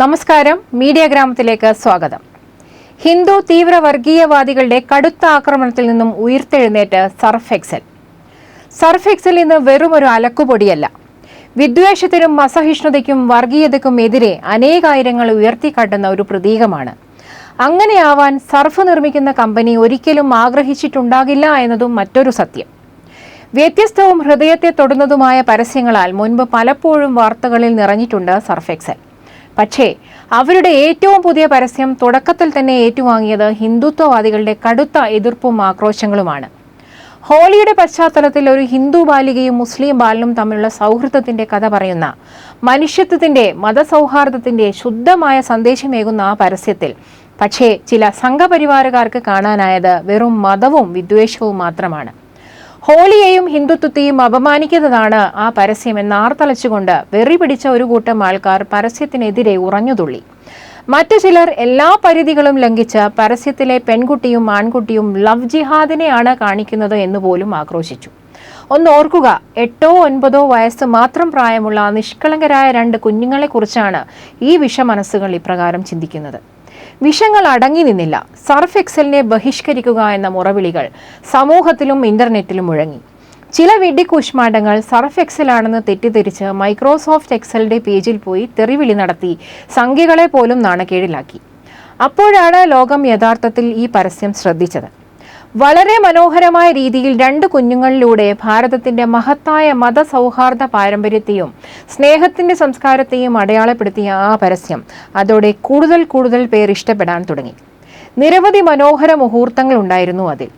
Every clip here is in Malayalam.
നമസ്കാരം. മീഡിയ ഗ്രാമത്തിലേക്ക് സ്വാഗതം. ഹിന്ദു തീവ്ര വർഗീയവാദികളുടെ കടുത്ത ആക്രമണത്തിൽ നിന്നും ഉയർത്തെഴുന്നേറ്റ് സർഫ് എക്സൽ സർഫ് എക്സൽ ഇന്ന് വെറും ഒരു അലക്കുപൊടിയല്ല. വിദ്വേഷത്തിനും അസഹിഷ്ണുതയ്ക്കും വർഗീയതയ്ക്കും എതിരെ അനേകായിരങ്ങൾ ഉയർത്തിക്കാട്ടുന്ന ഒരു പ്രതീകമാണ്. അങ്ങനെയാവാൻ സർഫ് നിർമ്മിക്കുന്ന കമ്പനി ഒരിക്കലും ആഗ്രഹിച്ചിട്ടുണ്ടാകില്ല എന്നതും മറ്റൊരു സത്യം. വ്യത്യസ്തവും ഹൃദയത്തെ തൊടുന്നതുമായ പരസ്യങ്ങളാൽ മുൻപ് പലപ്പോഴും വാർത്തകളിൽ നിറഞ്ഞിട്ടുണ്ട് സർഫ് എക്സൽ പക്ഷേ അവരുടെ ഏറ്റവും പുതിയ പരസ്യം തുടക്കത്തിൽ തന്നെ ഏറ്റുവാങ്ങിയത് ഹിന്ദുത്വവാദികളുടെ കടുത്ത എതിർപ്പും ആക്രോശങ്ങളുമാണ്. ഹോളിയുടെ പശ്ചാത്തലത്തിൽ ഒരു ഹിന്ദു ബാലികയും മുസ്ലിം ബാലനും തമ്മിലുള്ള സൗഹൃദത്തിന്റെ കഥ പറയുന്ന മനുഷ്യത്വത്തിന്റെ മതസൗഹാർദ്ദത്തിന്റെ ശുദ്ധമായ സന്ദേശമേകുന്ന ആ പരസ്യത്തിൽ. പക്ഷേ ചില സംഘപരിവാരക്കാർക്ക് കാണാനായത് വെറും മതവും വിദ്വേഷവും മാത്രമാണ്. ഹോളിയെയും ഹിന്ദുത്വത്തെയും അപമാനിക്കുന്നതാണ് ആ പരസ്യം എന്നാർത്തലച്ചുകൊണ്ട് വെറി പിടിച്ച ഒരു കൂട്ടം ആൾക്കാർ പരസ്യത്തിനെതിരെ ഉറഞ്ഞുതുള്ളി. മറ്റു ചിലർ എല്ലാ പരിധികളും ലംഘിച്ച് പരസ്യത്തിലെ പെൺകുട്ടിയും ആൺകുട്ടിയും ലവ് ജിഹാദിനെയാണ് കാണിക്കുന്നത് എന്ന് പോലും ആക്രോശിച്ചു. ഒന്ന് ഓർക്കുക എട്ടോ ഒൻപതോ വയസ്സ് മാത്രം പ്രായമുള്ള നിഷ്കളങ്കരായ രണ്ട് കുഞ്ഞുങ്ങളെക്കുറിച്ചാണ് ഈ വിഷമനസ്സുകൾ ഇപ്രകാരം ചിന്തിക്കുന്നത്. വിഷങ്ങൾ അടങ്ങി നിന്നില്ല. സർഫ് എക്സലിനെ ബഹിഷ്കരിക്കുക എന്ന മുറവിളികൾ സമൂഹത്തിലും ഇന്റർനെറ്റിലും മുഴങ്ങി. ചില വെടിക്കൂഷ്മാണ്ടങ്ങൾ സർഫ് എക്സലാണെന്ന് തെറ്റിദ്ധരിച്ച് മൈക്രോസോഫ്റ്റ് എക്സലിന്റെ പേജിൽ പോയി തെറിവിളി നടത്തി സംഖ്യകളെ പോലും നാണക്കേടിലാക്കി. അപ്പോഴാണ് ലോകം യഥാർത്ഥത്തിൽ ഈ പരസ്യം ശ്രദ്ധിച്ചത്. വളരെ മനോഹരമായ രീതിയിൽ രണ്ട് കുഞ്ഞുങ്ങളിലൂടെ ഭാരതത്തിന്റെ മഹത്തായ മതസൗഹാർദ്ദ പാരമ്പര്യത്തെയും സ്നേഹത്തിന്റെ സംസ്കാരത്തെയും അടയാളപ്പെടുത്തിയ ആ പരസ്യം. അതോടെ കൂടുതൽ കൂടുതൽ പേർ ഇഷ്ടപ്പെടാൻ തുടങ്ങി. നിരവധി മനോഹര മുഹൂർത്തങ്ങൾ ഉണ്ടായിരുന്നു അതിൽ.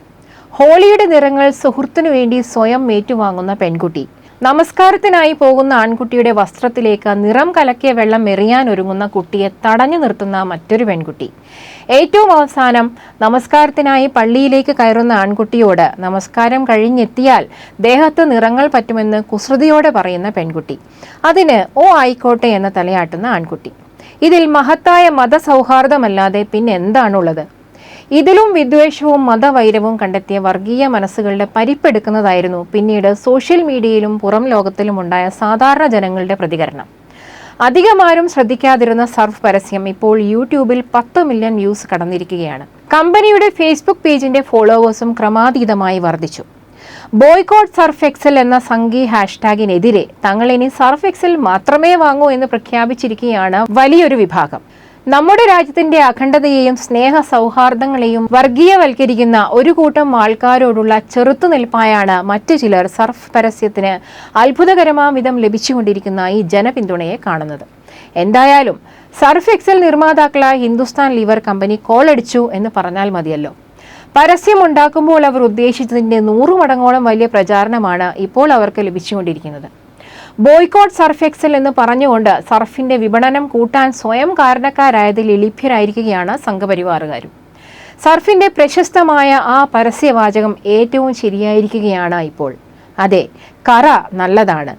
ഹോളിയുടെ നിറങ്ങൾ സുഹൃത്തിനു വേണ്ടി സ്വയം ഏറ്റുവാങ്ങുന്ന പെൺകുട്ടി. നമസ്കാരത്തിനായി പോകുന്ന ആൺകുട്ടിയുടെ വസ്ത്രത്തിലേക്ക് നിറം കലക്കിയ വെള്ളം എറിയാൻ ഒരുങ്ങുന്ന കുട്ടിയെ തടഞ്ഞു നിർത്തുന്ന മറ്റൊരു പെൺകുട്ടി. ഏറ്റവും അവസാനം നമസ്കാരത്തിനായി പള്ളിയിലേക്ക് കയറുന്ന ആൺകുട്ടിയോട് നമസ്കാരം കഴിഞ്ഞെത്തിയാൽ ദേഹത്ത് നിറങ്ങൾ പറ്റുമെന്ന് കുസൃതിയോടെ പറയുന്ന പെൺകുട്ടി. അതിന് ഓ ആയിക്കോട്ടെ എന്ന് തലയാട്ടുന്ന ആൺകുട്ടി. ഇതിൽ മഹത്തായ മതസൗഹാർദ്ദമല്ലാതെ പിന്നെ എന്താണുള്ളത് ഇതിലും വിദ്വേഷവും മതവൈരവും കണ്ടെത്തിയ വർഗീയ മനസ്സുകളുടെ പരിപ്പെടുക്കുന്നതായിരുന്നു പിന്നീട് സോഷ്യൽ മീഡിയയിലും പുറം ലോകത്തിലും ഉണ്ടായ സാധാരണ ജനങ്ങളുടെ പ്രതികരണം. അധികമാരും ശ്രദ്ധിക്കാതിരുന്ന സർഫ് പരസ്യം ഇപ്പോൾ യൂട്യൂബിൽ പത്ത് മില്യൺ വ്യൂസ് കടന്നിരിക്കുകയാണ്. കമ്പനിയുടെ ഫേസ്ബുക്ക് പേജിന്റെ ഫോളോവേഴ്സും ക്രമാതീതമായി വർദ്ധിച്ചു. ബോയ്കോട്ട് സർഫ് എക്സൽ എന്ന സംഗീ ഹാഷ്ടാഗിനെതിരെ തങ്ങൾ ഇനി സർഫ് എക്സൽ മാത്രമേ വാങ്ങൂ എന്ന് പ്രഖ്യാപിച്ചിരിക്കുകയാണ് വലിയൊരു വിഭാഗം. നമ്മുടെ രാജ്യത്തിന്റെ അഖണ്ഡതയെയും സ്നേഹ സൗഹാർദ്ദങ്ങളെയും വർഗീയവൽക്കരിക്കുന്ന ഒരു കൂട്ടം ആൾക്കാരോടുള്ള ചെറുത്തുനിൽപ്പായാണ് മറ്റു ചിലർ സർഫ് പരസ്യത്തിന് അത്ഭുതകരമാം വിധം ലഭിച്ചുകൊണ്ടിരിക്കുന്ന ഈ ജനപിന്തുണയെ കാണുന്നത്. എന്തായാലും സർഫ് എക്സൽ നിർമ്മാതാക്കളായ ഹിന്ദുസ്ഥാൻ ലിവർ കമ്പനി കോളടിച്ചു എന്ന് പറഞ്ഞാൽ മതിയല്ലോ. പരസ്യം ഉണ്ടാക്കുമ്പോൾ അവർ ഉദ്ദേശിച്ചതിന്റെ നൂറു മടങ്ങോളം വലിയ പ്രചാരണമാണ് ഇപ്പോൾ അവർക്ക് ലഭിച്ചുകൊണ്ടിരിക്കുന്നത്. ബോയ്ക്കോട്ട് സർഫ് എക്സൽ എന്ന് പറഞ്ഞുകൊണ്ട് സർഫിന്റെ വിപണനം കൂട്ടാൻ സ്വയം കാരണക്കാരായതിൽ എളിഭ്യരായിരിക്കുകയാണ് സംഘപരിവാറുകാരും. സർഫിന്റെ പ്രശസ്തമായ ആ പരസ്യവാചകം ഏറ്റവും ശരിയായിരിക്കുകയാണ് ഇപ്പോൾ. അതെ കറ നല്ലതാണ്.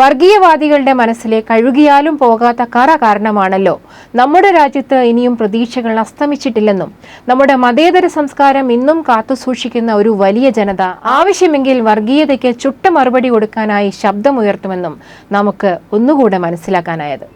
വർഗീയവാദികളുടെ മനസ്സിലെ കഴുകിയാലും പോകാത്ത കറ കാരണമാണല്ലോ. നമ്മുടെ രാജ്യത്ത് ഇനിയും പ്രതീക്ഷകൾ അസ്തമിച്ചിട്ടില്ലെന്നും നമ്മുടെ മതേതര സംസ്കാരം ഇന്നും കാത്തുസൂക്ഷിക്കുന്ന ഒരു വലിയ ജനത ആവശ്യമെങ്കിൽ വർഗീയതയ്ക്ക് ചുട്ട മറുപടി കൊടുക്കാനായി ശബ്ദമുയർത്തുമെന്നും നമുക്ക് ഒന്നുകൂടെ മനസ്സിലാക്കാനായത്.